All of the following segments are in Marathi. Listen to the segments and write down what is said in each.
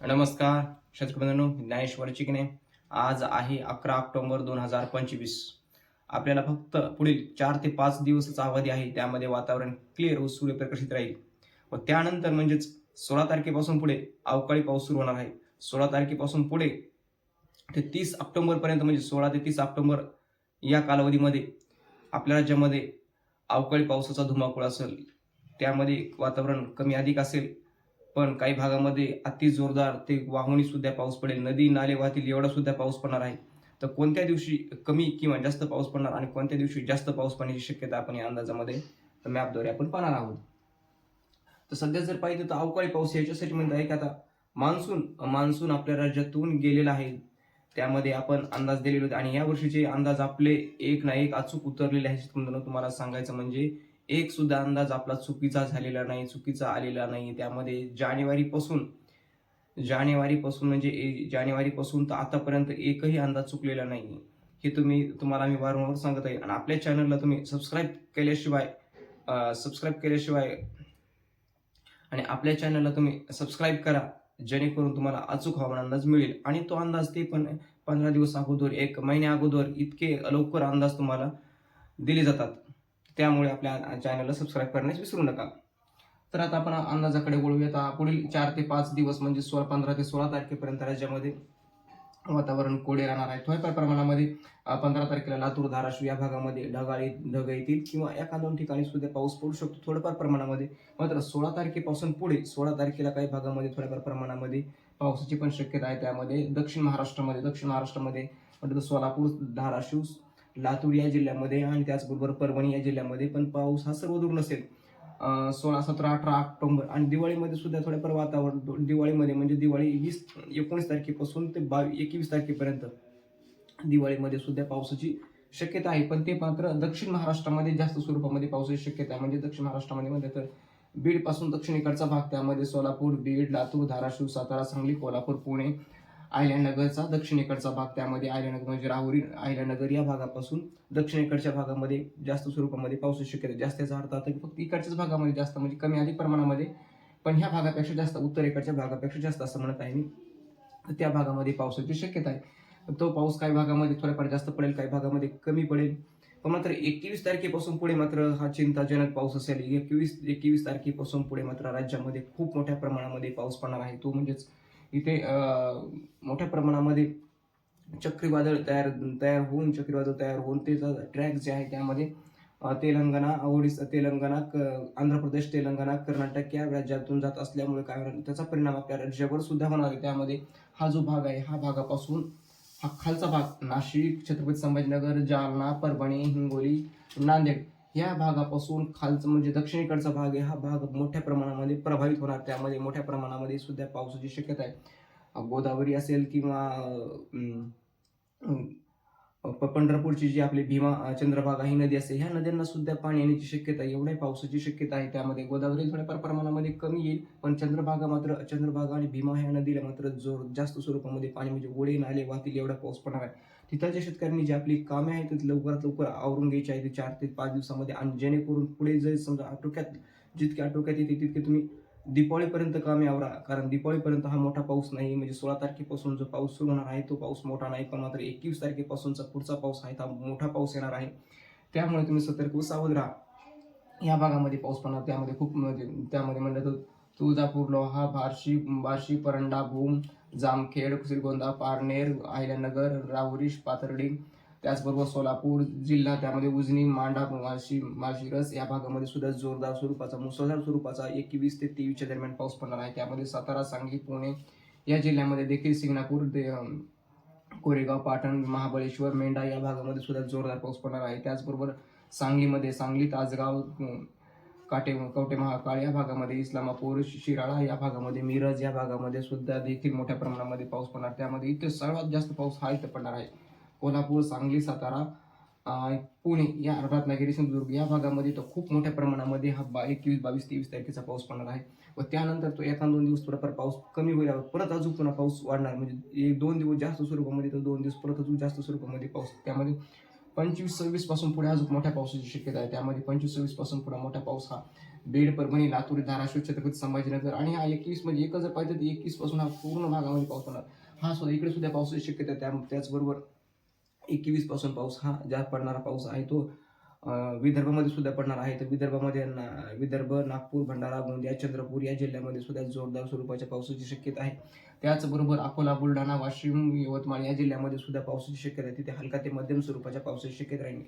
नमस्कार शेतकरी ज्ञानेश्वर चिकणे आज आहे अकरा ऑक्टोबर दोन हजार पंचवीस. आपल्याला फक्त पुढील चार ते पाच दिवसाचा अवधी आहे त्यामध्ये वातावरण क्लिअर व सूर्यप्रकाशित राहील. व त्यानंतर म्हणजेच सोळा तारखेपासून पुढे अवकाळी पाऊस सुरू होणार आहे. सोळा तारखेपासून पुढे ते तीस ऑक्टोबरपर्यंत म्हणजे सोळा ते तीस ऑक्टोबर या कालावधीमध्ये आपल्या राज्यामध्ये अवकाळी पावसाचा धुमाकूळ असेल त्यामध्ये वातावरण कमी अधिक असेल पण काही भागामध्ये अति जोरदार ते वाहुणी सुद्धा पाऊस पडेल. नदी नाले वाहतील एवढा सुद्धा पाऊस पडणार आहे. तर कोणत्या दिवशी कमी किंवा जास्त पाऊस पडणार आणि कोणत्या दिवशी जास्त पाऊस पडण्याची शक्यता आपण या अंदाजामध्ये मॅपद्वारे आपण पाहणार आहोत. तर सध्या जर पाहिजे तर अवकाळी पाऊस याच्यासाठी म्हणत आहे की आता मान्सून मान्सून आपल्या राज्यातून गेलेला आहे. त्यामध्ये आपण अंदाज दिलेले होते आणि या वर्षीचे अंदाज आपले एक ना एक अचूक उतरलेले आहेत. तुम्हाला सांगायचं म्हणजे एक सुद्धा अंदाज आपला चुकीचा झालेला नाही चुकीचा आलेला नाही. त्यामध्ये जानेवारीपासून जानेवारीपासून म्हणजे ए- जानेवारीपासून तर आतापर्यंत एकही अंदाज चुकलेला नाही. हे तुम्ही तुम्हाला मी वारंवार सांगत आहे. आणि आपल्या चॅनलला तुम्ही सबस्क्राईब केल्याशिवाय सबस्क्राईब केल्याशिवाय आणि आपल्या चॅनलला तुम्ही सबस्क्राईब करा. जेणेकरून तुम्हाला अचूक हवामान अंदाज मिळेल. आणि तो अंदाज ते पण पंधरा दिवस अगोदर एक महिन्या अगोदर इतके लवकर अंदाज तुम्हाला दिले जातात. त्यामुळे आपल्या चॅनलला सबस्क्राईब करण्यास विसरू नका. तर आता आपण अंदाजाकडे वळूया पुढील चार ते पाच दिवस म्हणजे सोळा पंधरा ते सोळा तारखेपर्यंत राज्यामध्ये वातावरण कोडे राहणार आहे. थोड्याफार प्रमाणामध्ये पंधरा तारखेला लातूर धाराशिव या भागामध्ये ढगाळी ढग येतील किंवा एका दोन ठिकाणी सुद्धा पाऊस पडू शकतो थोड्याफार प्रमाणामध्ये. मात्र सोळा तारखेपासून पुढे सोळा तारखेला काही भागामध्ये थोड्याफार प्रमाणामध्ये पावसाची पण शक्यता आहे. त्यामध्ये दक्षिण महाराष्ट्रामध्ये दक्षिण महाराष्ट्रामध्ये म्हटलं तर सोलापूर धाराशिव लातूर या जिल्ह्यामध्ये आणि त्याचबरोबर परभणी या जिल्ह्यामध्ये पण पाऊस हा सर्वदूर नसेल. सोळा सतरा अठरा ऑक्टोंबर आणि दिवाळीमध्ये सुद्धा थोड्याफार वातावरण दिवाळीमध्ये म्हणजे दिवाळी वीस एकोणीस तारखेपासून ते बावीस एकवीस तारखेपर्यंत दिवाळीमध्ये सुद्धा पावसाची शक्यता आहे. पण ते मात्र दक्षिण महाराष्ट्रामध्ये जास्त स्वरूपामध्ये पावसाची शक्यता आहे. म्हणजे दक्षिण महाराष्ट्रामध्ये म्हणजे तर बीडपासून दक्षिणेकडचा भाग त्यामध्ये सोलापूर बीड लातूर धाराशिव सातारा सांगली कोल्हापूर पुणे आयल्यानगरचा दक्षिणेकडचा भाग त्यामध्ये आयल्यानगर म्हणजे राहुरी आयल्यानगर या भागापासून दक्षिणेकडच्या भागामध्ये जास्त स्वरूपामध्ये पावसाची शक्यता जास्त याचा अर्थ आता फक्त इकडच्याच भागामध्ये जास्त म्हणजे कमी अधिक प्रमाणामध्ये पण ह्या भागापेक्षा जास्त उत्तरेकडच्या भागापेक्षा जास्त असं म्हणत आहे मी. त्या भागामध्ये पावसाची शक्यता आहे. तो पाऊस काही भागामध्ये थोड्याफार जास्त पडेल काही भागामध्ये कमी पडेल. पण मात्र एकवीस तारखेपासून पुढे मात्र हा चिंताजनक पाऊस असेल. एकवीस एकवीस तारखेपासून पुढे मात्र राज्यामध्ये खूप मोठ्या प्रमाणामध्ये पाऊस पडणार आहे. तो म्हणजेच इथे मोठ्या प्रमाणामध्ये चक्रीवादळ तयार तयार होऊन चक्रीवादळ तयार होऊन त्याचा ट्रॅक जे आहे त्यामध्ये तेलंगणा ओडिसा तेलंगणा क- आंध्र प्रदेश तेलंगणा कर्नाटक या राज्यातून जात असल्यामुळे काय त्याचा परिणाम आपल्या राज्यावर सुद्धा होणार आहे. त्यामध्ये हा जो भाग आहे हा भागापासून हा खालचा भाग नाशिक छत्रपती संभाजीनगर जालना परभणी हिंगोली नांदेड या भागापासून खालचं म्हणजे दक्षिणेकडचा भाग आहे हा भाग मोठ्या प्रमाणामध्ये प्रभावित होणार. त्यामध्ये मोठ्या प्रमाणामध्ये सुद्धा पावसाची शक्यता आहे. गोदावरी असेल किंवा पंढरपूरची जी आपली भीमा चंद्रभागा ही नदी असते ह्या नद्यांना सुद्धा पाणी येण्याची शक्यता एवढ्या पावसाची शक्यता आहे. त्यामध्ये गोदावरी थोड्याफार प्रमाणामध्ये कमी येईल पण चंद्रभागा मात्र चंद्रभागा आणि भीमा ह्या नदीला मात्र जोर जास्त स्वरूपामध्ये पाणी म्हणजे ओढे नाले वाहतील एवढा पाऊस पडणार आहे. तिथलच्या शेतकऱ्यांनी जी आपली कामे आहेत ती लवकरात लवकर आवरून घ्यायची आहे. ती चार ते पाच दिवसामध्ये आणि जेणेकरून पुढे जर समजा आटोक्यात जितके आटोक्यात येते तितके तुम्ही दिपावळीपर्यंत काम आवरा कारण दिपावळीपर्यंत हा मोठा पाऊस नाही म्हणजे सोळा तारखेपासून जो पाऊस सुरू होणार आहे तो पाऊस मोठा नाही पण मात्र एकवीस तारखेपासूनचा पुढचा पाऊस आहे हा मोठा पाऊस येणार आहे. त्यामुळे तुम्ही सतर्क व सावध राहा. या भागामध्ये पाऊस पडणार त्यामध्ये खूप म्हणजे त्यामध्ये म्हणलं तर तुळजापूर लोहा बार्शी बार्शी परंडा भूम जामखेड श्रीगोंदा पारनेर अहिल्यानगर राहुरीश पाथर्डी त्याचबरोबर सोलापूर जिल्हा त्यामध्ये उजनी मांडा माळशी माळशिरस या भागामध्ये सुद्धा जोरदार स्वरूपाचा मुसळधार स्वरूपाचा एकवीस ते तेवीसच्या दरम्यान पाऊस पडणार आहे. त्यामध्ये सातारा सांगली पुणे या जिल्ह्यामध्ये देखील सिंगणापूर दे- कोरेगाव पाटण महाबळेश्वर मेंढा या भागामध्ये सुद्धा जोरदार पाऊस पडणार आहे. त्याचबरोबर सांगलीमध्ये सांगली तासगाव काटे कवटे महाकाळ या भागामध्ये इस्लामापूर शिराळा या भागामध्ये मिरज या भागामध्ये सुद्धा देखील मोठ्या प्रमाणामध्ये पाऊस पडणार. त्यामध्ये इथे सर्वात जास्त पाऊस हा इथं पडणार आहे. कोल्हापूर सांगली सातारा पुणे या रत्नागिरी सिंधुदुर्ग या भागामध्ये तर खूप मोठ्या प्रमाणामध्ये हा बा एकवीस बावीस तेवीस तारखेचा पाऊस पडणार आहे. व त्यानंतर तो एका दोन दिवस थोडाफार पाऊस कमी होईल परत अजून पुन्हा पाऊस वाढणार. म्हणजे एक दोन दिवस जास्त स्वरूपामध्ये तर दोन दिवस परत अजून जास्त स्वरूपामध्ये पाऊस त्यामध्ये पंचवीस सव्वीसपासून पुढे अजून मोठ्या पावसाची शक्यता आहे. त्यामध्ये पंचवीस सव्वीसपासून पुढे मोठा पाऊस हा बीड परभणी लातूर धाराशिव छत्रपती संभाजीनगर आणि हा एकवीस म्हणजे एकच जर पाहिजे तर एकवीसपासून हा पूर्ण भागामध्ये पाऊस होणार हा सुद्धा इकडे सुद्धा पावसाची शक्यता त्या त्याचबरोबर एकवीसपासून पाऊस हा ज्या पडणारा पाऊस आहे तो विदर्भामध्ये सुद्धा पडणार आहे. तर विदर्भामध्ये ना- विदर्भ नागपूर भंडारा गोंदिया चंद्रपूर या जिल्ह्यामध्ये सुद्धा जोरदार स्वरूपाच्या पावसाची शक्यता आहे. त्याचबरोबर अकोला बुलढाणा वाशिम यवतमाळ या जिल्ह्यामध्ये सुद्धा पावसाची शक्यता आहे. तिथे हलका ते मध्यम स्वरूपाच्या पावसाची शक्यता राहील.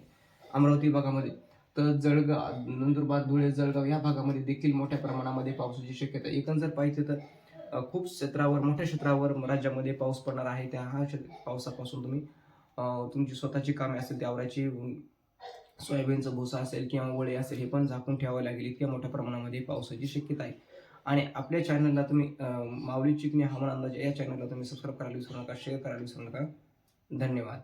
अमरावती भागामध्ये तर जळगाव नंदुरबार धुळे जळगाव या भागामध्ये देखील मोठ्या प्रमाणामध्ये पावसाची शक्यता एकंदर जर पाहिजे तर खूप क्षेत्रावर मोठ्या क्षेत्रावर राज्यामध्ये पाऊस पडणार आहे. त्या हा पावसापासून तुम्ही तुमची स्वतःची कामे असेल त्या आवराची सोयाबीनचा सोयाबीनचं भुसा असेल किंवा वळे असेल हे पण झाकून ठेवावं लागेल. इतक्या मोठ्या प्रमाणामध्ये पावसाची शक्यता आहे. आणि आपल्या चॅनलला तुम्ही माऊली चिकणी हवामान अंदाज या चॅनलला तुम्ही सबस्क्राईब करायला विसरू नका शेअर करायला विसरू नका. धन्यवाद.